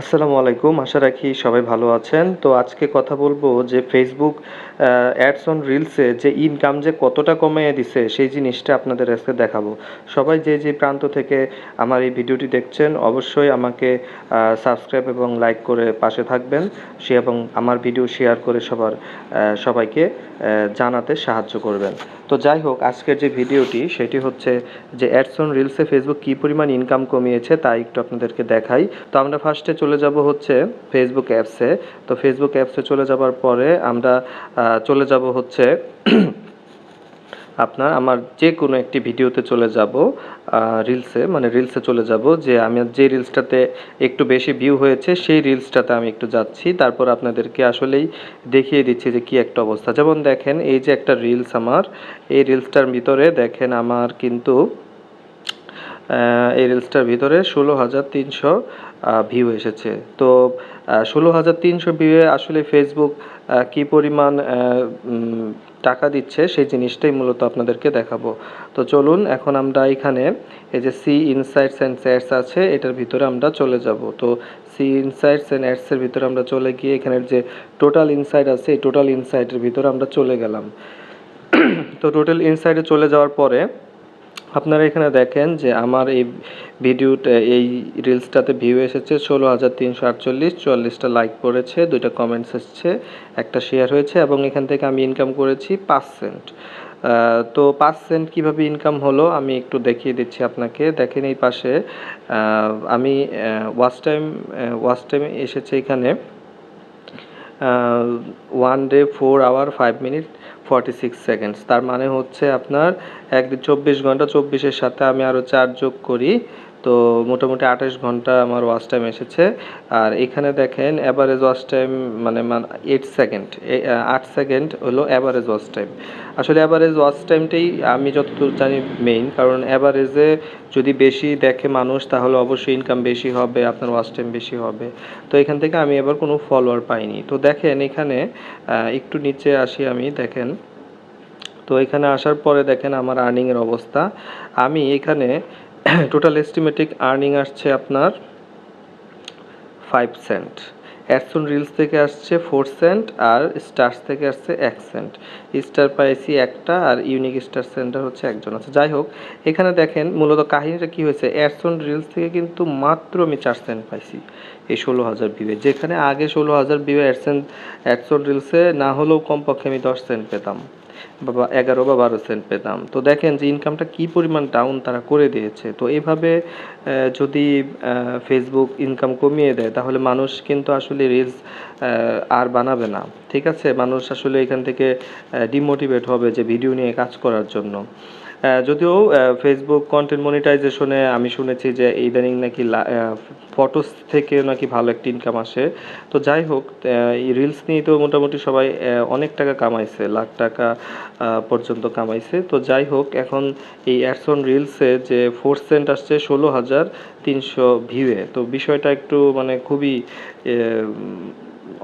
আসসালামু আলাইকুম, আশা রাখি সবাই ভালো আছেন। তো আজকে কথা বলব যে ফেসবুক অ্যাডস অন রিলসে যে ইনকাম যে কতটা কমিয়ে দিছে, সেই জিনিসটা আপনাদের আজকে দেখাবো। সবাই যে যে প্রান্ত থেকে আমার এই ভিডিওটি দেখছেন, অবশ্যই আমাকে সাবস্ক্রাইব এবং লাইক করে পাশে থাকবেন। সে এবং আমার ভিডিও শেয়ার করে সবার সবাইকে জানাতে সাহায্য করবেন। তো যাই হোক, আজকের যে ভিডিওটি, সেটি হচ্ছে যে অ্যাডসন রিলসে ফেসবুক কী পরিমাণ ইনকাম কমিয়েছে তা একটু আপনাদেরকে দেখাই। তো আমরা ফার্স্টে চলে যাব হচ্ছে ফেসবুক অ্যাপসে তো ফেসবুক অ্যাপসে চলে যাবার পরে আমরা চলে যাব হচ্ছে আপনার, আমার যে কোনো একটি ভিডিওতে চলে যাব রিলসে মানে রিলসে চলে যাব যে আমি যে রিলসটাতে একটু বেশি ভিউ হয়েছে, সেই রিলসটাতে আমি একটু যাচ্ছি। তারপর আপনাদেরকে আসলেই দেখিয়ে দিচ্ছি যে কি একটা অবস্থা। যেমন দেখেন, এই যে একটা রিলস আমার, এই রিলসটার ভিতরে দেখেন আমার কিন্তু এই রিলসটার ভিতরে ষোলো হাজার তিনশো ভিউ এসেছে। তো ষোলো হাজার তিনশো ভিউয়ে আসলে ফেসবুক কি পরিমাণ টাকা দিচ্ছে সেই জিনিসটাই মূলত আপনাদেরকে দেখাবো। তো চলুন, এখন আমরা এখানে এই যে সি ইনসাইটস অ্যান্ড স্যাটস আছে, এটার ভিতরে আমরা চলে যাব। তো সি ইনসাইটস অ্যান্ড অ্যাডসের ভিতরে আমরা চলে গিয়ে এখানের যে টোটাল ইনসাইট আছে, এই টোটাল ইনসাইটের ভিতরে আমরা চলে গেলাম। তো টোটাল ইনসাইটে চলে যাওয়ার পরে আপনারা এখানে দেখেন যে আমার এই ভিডিওতে, এই রিলসটাতে ভিউ এসেছে ষোলো হাজার তিনশো আটচল্লিশ, চুয়াল্লিশটা লাইক পড়েছে, দুইটা কমেন্টস এসেছে, একটা শেয়ার হয়েছে এবং এখান থেকে আমি ইনকাম করেছি পাঁচ সেন্ট তো পাঁচ সেন্ট কীভাবে ইনকাম হলো আমি একটু দেখিয়ে দিচ্ছি আপনাকে। দেখেন এই পাশে আমি ওয়াচ টাইম ওয়াচ টাইম এসেছে এখানে। One day four hour five minute forty six seconds তার মানে হচ্ছে আপনার একদিন চব্বিশ ঘণ্টা চব্বিশের সাথে আমি আরও চার যোগ করি তো মোটামুটি আঠাশ ঘণ্টা আমার ওয়াচ টাইম এসেছে। আর এখানে দেখেন অ্যাভারেজ ওয়াচ টাইম মানে এইট সেকেন্ড আট সেকেন্ড হলো অ্যাভারেজ ওয়াচ টাইম আসলে অ্যাভারেজ ওয়াচ টাইমটাই আমি যতদূর জানি মেইন কারণ অ্যাভারেজে যদি বেশি দেখে মানুষ, তাহলে অবশ্যই ইনকাম বেশি হবে, আপনার ওয়াচ টাইম বেশি হবে। তো এখান থেকে আমি এবার কোনো ফলোয়ার পাইনি। তো দেখেন এখানে একটু নিচে আসি আমি, দেখেন। তো এখানে আসার পরে দেখেন আমার আর্নিংয়ের অবস্থা। আমি এখানে টোটাল এস্টিমেটিক আর্নিং আসছে আপনার ফাইভ সেন্ট অ্যাডসন রিলস থেকে আসছে ফোর সেন্ট আর স্টার্স থেকে আসছে এক সেন্ট স্টার পাইছি একটা আর ইউনিক স্টার সেন্টার হচ্ছে একজন। আছে যাই হোক, এখানে দেখেন মূলত কাহিনীটা কি হয়েছে? অ্যাডসন রিলস থেকে কিন্তু মাত্র আমি চার সেন্ট পাইছি এই ষোলো হাজার ভিউয়ে যেখানে আগে ষোলো হাজার ভিউ অ্যাডসেন অ্যাডসন রিলসে না হলেও কমপক্ষে আমি দশ সেন্ট পেতাম। এগারো বা বারো সেন্ট পেতাম। তো দেখেন যে ইনকামটা কি পরিমাণ ডাউন তারা করে দিয়েছে। তো এভাবে যদি ফেসবুক ইনকাম কমিয়ে দেয়, তাহলে মানুষ কিন্তু আসলে রিলস আর বানাবে না। ঠিক আছে? মানুষ আসলে এখান থেকে ডিমোটিভেট হবে যে ভিডিও নিয়ে কাজ করার জন্য। যদিও ফেসবুক কন্টেন্ট মনিটাইজেশনে আমি শুনেছি যে ইদানিং নাকি ফটোস থেকে নাকি ভালো একটা ইনকাম আসে। তো যাই হোক এই রিলস নিয়ে তো মোটামুটি সবাই অনেক টাকা কামাইছে, লাখ টাকা পর্যন্ত কামাইছে। তো যাই হোক, এখন এই অ্যাডসন রিলসে যে ফোর সেন্ট আসছে ষোলো হাজার তিনশো ভিউয়ে তো বিষয়টা একটু মানে খুবই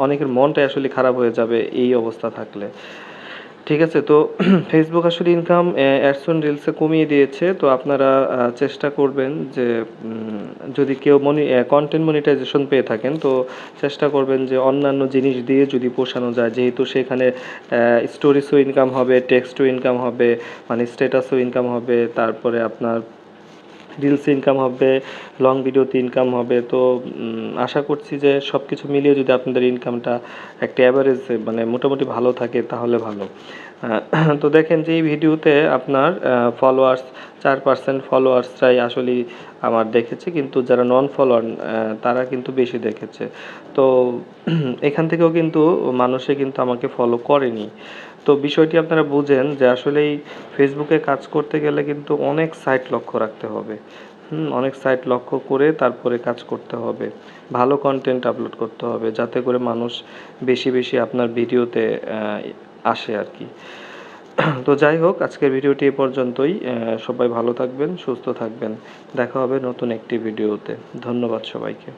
অনেকের মনটাই আসলে খারাপ হয়ে যাবে এই অবস্থা থাকলে। ঠিক আছে, তো ফেসবুক আসলে ইনকাম অ্যাডসন রিলসে কমিয়ে দিয়েছে, তো আপনারা চেষ্টা করবেন যে যদি কেউ মনি কন্টেন্ট মনিটাইজেশন পেয়ে থাকেন, তো চেষ্টা করবেন যে অন্যান্য জিনিস দিয়ে যদি পোষানো যায়। যেহেতু সেখানে স্টোরিসও ইনকাম হবে টেক্সটও ইনকাম হবে মানে স্ট্যাটাসও ইনকাম হবে, তারপরে আপনার রিলস ইনকাম হবে লং ভিডিওতে ইনকাম হবে, তো আশা করছি যে সব কিছু মিলিয়ে যদি আপনাদের ইনকামটা একটা অ্যাভারেজ মানে মোটামুটি ভালো থাকে তাহলে ভালো। তো দেখেন যে এই ভিডিওতে আপনার ফলোয়ার্স চার পার্সেন্ট ফলোয়ার্সরাই আসলে আমার দেখেছে, কিন্তু যারা নন ফলোয়ার তারা কিন্তু বেশি দেখেছে। তো, এখান থেকেও কিন্তু মানুষে কিন্তু আমাকে ফলো করেনি। তো বিষয়টি আপনারা বুঝেন যে আসলেই ফেসবুকে কাজ করতে গেলে কিন্তু অনেক সাইট লক্ষ্য রাখতে হবে। অনেক সাইট লক্ষ্য করে তারপরে কাজ করতে হবে। ভালো কন্টেন্ট আপলোড করতে হবে, যাতে করে মানুষ বেশি বেশি আপনার ভিডিওতে আসে আর কি তো যাই হোক, আজকের ভিডিওটি এ পর্যন্তই। সবাই ভালো থাকবেন, সুস্থ থাকবেন। দেখা হবে নতুন একটি ভিডিওতে। ধন্যবাদ সবাইকে।